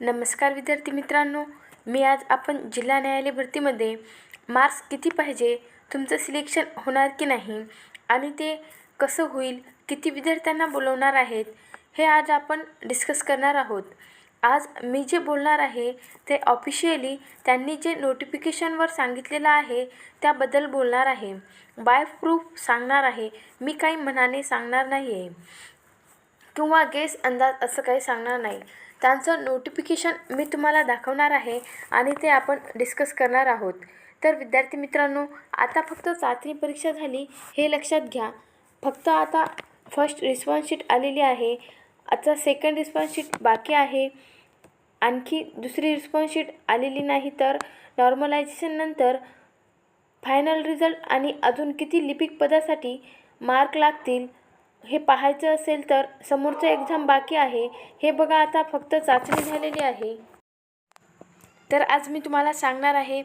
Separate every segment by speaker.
Speaker 1: नमस्कार विद्यार्थी मित्रांनो मी आज आपण जिल्हा न्यायालय भरतीमध्ये मार्क्स किती पाहिजे तुमचं सिलेक्शन होणार की नाही आणि ते कसं होईल किती विद्यार्थ्यांना बोलवणार आहेत हे आज आपण डिस्कस करणार आहोत. आज मी जे बोलणार आहे ते ऑफिशियली त्यांनी जे नोटिफिकेशनवर सांगितलेलं आहे त्याबद्दल बोलणार आहे. बाय प्रूफ सांगणार आहे मी काही मनाने सांगणार नाही आहे किंवा गेस अंदाज असं काही सांगणार नाही. त्यांचं नोटिफिकेशन मी तुम्हाला दाखवणार आहे आणि ते आपण डिस्कस करणार आहोत. तर विद्यार्थी मित्रांनो आता फक्त चाचणी परीक्षा झाली हे लक्षात घ्या. फक्त आता फर्स्ट रिस्पॉन्स शीट आलेली आहे. आता सेकंड रिस्पॉन्स शीट बाकी आहे. आणखी दुसरी रिस्पॉन्स शीट आलेली नाही तर नॉर्मलायझेशननंतर फायनल रिझल्ट आणि अजून किती लिपिक पदासाठी मार्क लागतील हे पाहायचं असेल तर समोरचं एक्झाम बाकी आहे. हे बघा आता फक्त चाचणी झालेली आहे. तर आज मी तुम्हाला सांगणार आहे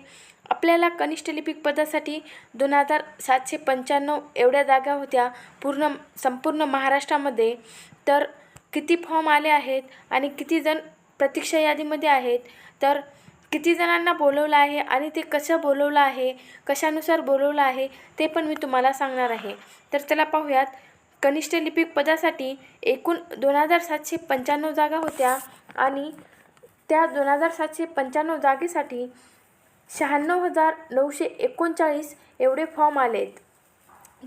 Speaker 1: आपल्याला कनिष्ठ लिपिक पदासाठी दोन हजार सातशे पंच्याण्णव एवढ्या जागा होत्या पूर्ण संपूर्ण महाराष्ट्रामध्ये. तर किती फॉर्म आले आहेत आणि किती जण प्रतीक्षा यादीमध्ये आहेत? तर किती जणांना बोलवलं आहे आणि ते कसं बोलवलं आहे कशानुसार बोलवलं आहे ते पण मी तुम्हाला सांगणार आहे. तर चला पाहूयात. कनिष्ठ लिपिक पदासाठी एकूण दोन हजार सातशे पंच्याण्णव जागा होत्या आणि त्या दोन हजार सातशे पंच्याण्णव जागेसाठी शहाण्णव हजार नऊशे एकोणचाळीस एवढे फॉर्म आलेत.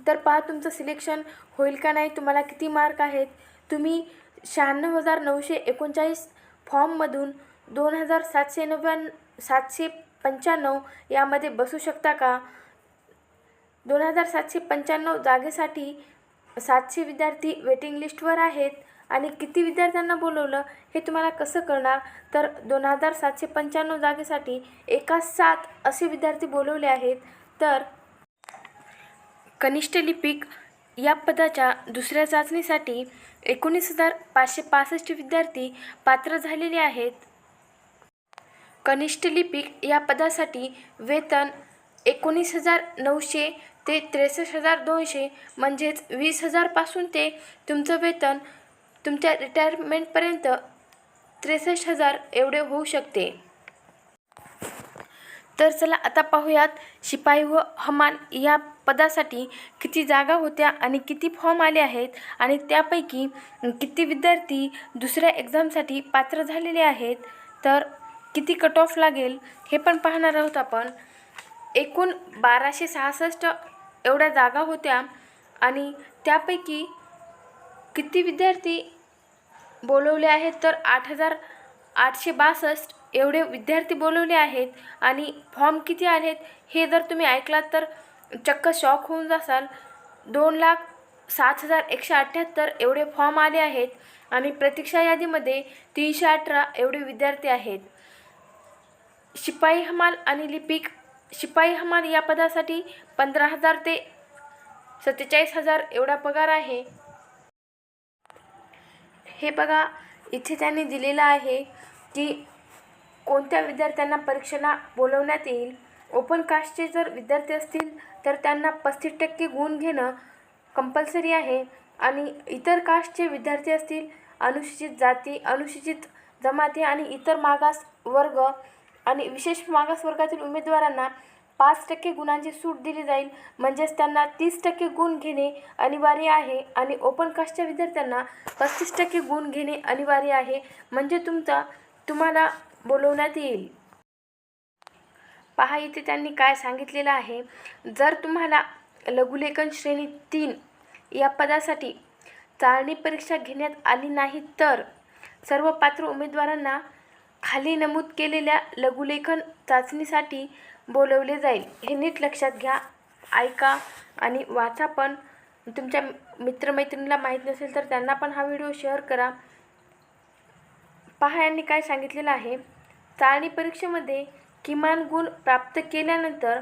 Speaker 1: तर पहा तुमचं सिलेक्शन होईल का नाही तुम्हाला किती मार्क आहेत? तुम्ही शहाण्णव हजार नऊशे एकोणचाळीस फॉर्ममधून दोन हजार सातशे नव्याण् सातशे पंच्याण्णव यामध्ये बसू शकता का? दोन हजार सातशे पंच्याण्णव जागेसाठी सातशे विद्यार्थी वेटिंग लिस्टवर आहेत. आणि किती विद्यार्थ्यांना बोलवलं हे तुम्हाला कसं कळणार? तर दोन हजार सातशे पंच्याण्णव जागेसाठी एका सात असे विद्यार्थी बोलवले आहेत. तर कनिष्ठ लिपिक या पदाच्या दुसऱ्या चाचणीसाठी एकोणीस हजार पाचशे पासष्ट विद्यार्थी पात्र झालेले आहेत. कनिष्ठ लिपिक या पदासाठी वेतन एकोणीस हजार नऊशे ते त्रेसष्ट हजार दोनशे म्हणजेच वीस हजारपासून ते तुमचं वेतन तुमच्या रिटायरमेंटपर्यंत त्रेसष्ट हजार एवढे होऊ शकते. तर चला आता पाहूयात शिपाई व हमाल या पदासाठी किती जागा होत्या आणि किती फॉर्म आले आहेत आणि त्यापैकी किती विद्यार्थी दुसऱ्या एक्झामसाठी पात्र झालेले आहेत. तर किती कट ऑफ लागेल हे पण पाहणार आहोत आपण. एकूण बाराशे सहासष्ट एवढ्या जागा होत्या आणि त्यापैकी किती विद्यार्थी बोलवले आहेत तर आठ हजार आठशे बासष्ट एवढे विद्यार्थी बोलवले आहेत आणि फॉर्म किती आहेत हे जर तुम्ही ऐकलात तर चक्क शॉक होऊन जासाल. दोन लाख सात हजार एकशे अठ्ठ्याहत्तर एवढे फॉर्म आले आहेत आणि प्रतीक्षा यादीमध्ये तीनशे अठरा एवढे विद्यार्थी आहेत. शिपाई हमाल आणि लिपिक शिपाई हमाल या पदासाठी पंधरा हजार ते सत्तेचाळीस हजार एवढा पगार आहे. हे बघा इथे त्यांनी दिलेलं आहे की कोणत्या विद्यार्थ्यांना परीक्षेला बोलवण्यात येईल. ओपन कास्टचे जर विद्यार्थी असतील तर त्यांना पस्तीस टक्के गुण घेणं कंपल्सरी आहे. आणि इतर कास्टचे विद्यार्थी असतील अनुसूचित जाती अनुसूचित जमाती आणि इतर मागास वर्ग आणि विशेष मागासवर्गातील उमेदवारांना पाच टक्के गुणांची सूट दिली जाईल. म्हणजेच त्यांना तीस टक्के गुण घेणे अनिवार्य आहे आणि ओपन कास्टच्या विद्यार्थ्यांना पस्तीस टक्के गुण घेणे अनिवार्य आहे. म्हणजे तुमचा तुम्हाला बोलवण्यात येईल. पहा इथे त्यांनी काय सांगितलेलं आहे. जर तुम्हाला लघुलेखन श्रेणी तीन या पदासाठी चाळणी परीक्षा घेण्यात आली नाही तर सर्व पात्र उमेदवारांना खाली नमूद केलेल्या लघुलेखन चाचणीसाठी बोलवले जाईल. हे नीट लक्षात घ्या. ऐका आणि वाचा पण. तुमच्या मित्रमैत्रिणीला माहीत नसेल तर त्यांना पण हा व्हिडिओ शेअर करा. पहा यांनी काय सांगितलेलं आहे. चाळणी परीक्षेमध्ये किमान गुण प्राप्त केल्यानंतर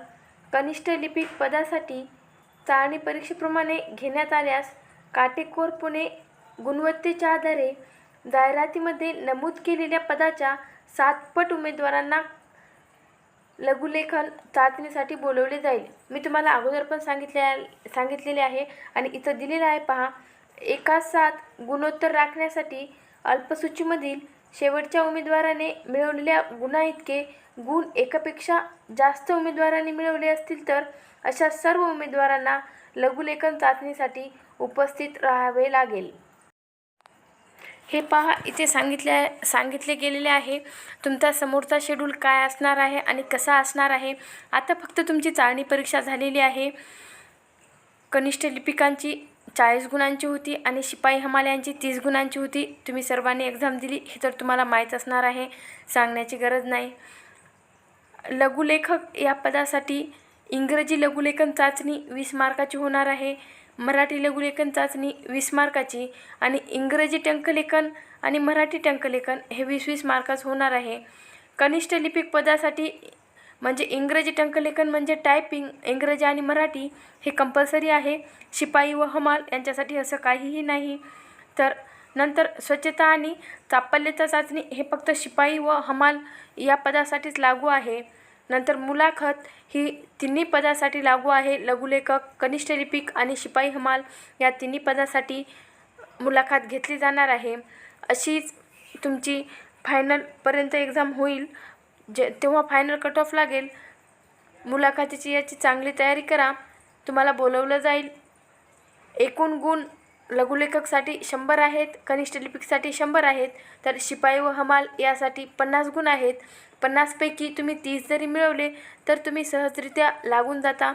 Speaker 1: कनिष्ठ लिपिक पदासाठी चाळणी परीक्षेप्रमाणे घेण्यात आल्यास काटेकोरपणे गुणवत्तेच्या आधारे जाहिरातीमध्ये नमूद केलेल्या पदाच्या सातपट उमेदवारांना लघुलेखन चाचणीसाठी बोलवले जाईल. मी तुम्हाला अगोदर पण सांगितले सांगितलेले आहे आणि इथं दिलेलं आहे पहा. एका सात गुणोत्तर राखण्यासाठी अल्पसूचीमधील शेवटच्या उमेदवाराने मिळवलेल्या गुणाइतके गुण एकापेक्षा जास्त उमेदवारांनी मिळवले असतील तर अशा सर्व उमेदवारांना लघुलेखन चाचणीसाठी उपस्थित राहावे लागेल. हे पहा इथे सांगितले सांगितले गेलेले आहे. तुमचा समोरचा शेड्यूल काय असणार आहे आणि कसा असणार आहे? आता फक्त तुमची चाळणी परीक्षा झालेली आहे. कनिष्ठ लिपिकांची चाळीस गुणांची होती आणि शिपाई हमाल्यांची तीस गुणांची होती. तुम्ही सर्वांनी एक्झाम दिली हे तर तुम्हाला माहीत असणार आहे. सांगण्याची गरज नाही. लघुलेखक या पदासाठी इंग्रजी लघुलेखन चाचणी वीस मार्काची होणार आहे. मराठी लघुलेखन चाचणी वीस मार्काची आणि इंग्रजी टंकलेखन आणि मराठी टंकलेखन हे वीस वीस मार्काचं होणार आहे. कनिष्ठ लिपिक पदासाठी म्हणजे इंग्रजी टंकलेखन म्हणजे टायपिंग इंग्रजी आणि मराठी हे कंपल्सरी आहे. शिपाई व हमाल यांच्यासाठी असं काहीही नाही. तर नंतर स्वच्छता आणि चापल्यता चाचणी हे फक्त शिपाई व हमाल या पदासाठीच लागू आहे. नंतर मुलाखत ही तिन्ही पदासाठी लागू आहे. लघुलेखक कनिष्ठ लिपिक आणि शिपाई हमाल या तिन्ही पदासाठी मुलाखत घेतली जाणार आहे. अशीच तुमची फायनलपर्यंत एक्झाम होईल. जे तेव्हा फायनल कट ऑफ लागेल. मुलाखतीची याची चांगली तयारी करा. तुम्हाला बोलवलं जाईल. एकूण गुण लघुलेखकसाठी शंभर आहेत कनिष्ठ लिपिकसाठी शंभर आहेत तर शिपाई व हमाल यासाठी पन्नास गुण आहेत. पन्नासपैकी तुम्ही तीस जरी मिळवले तर तुम्ही सहजरित्या लागून जाता.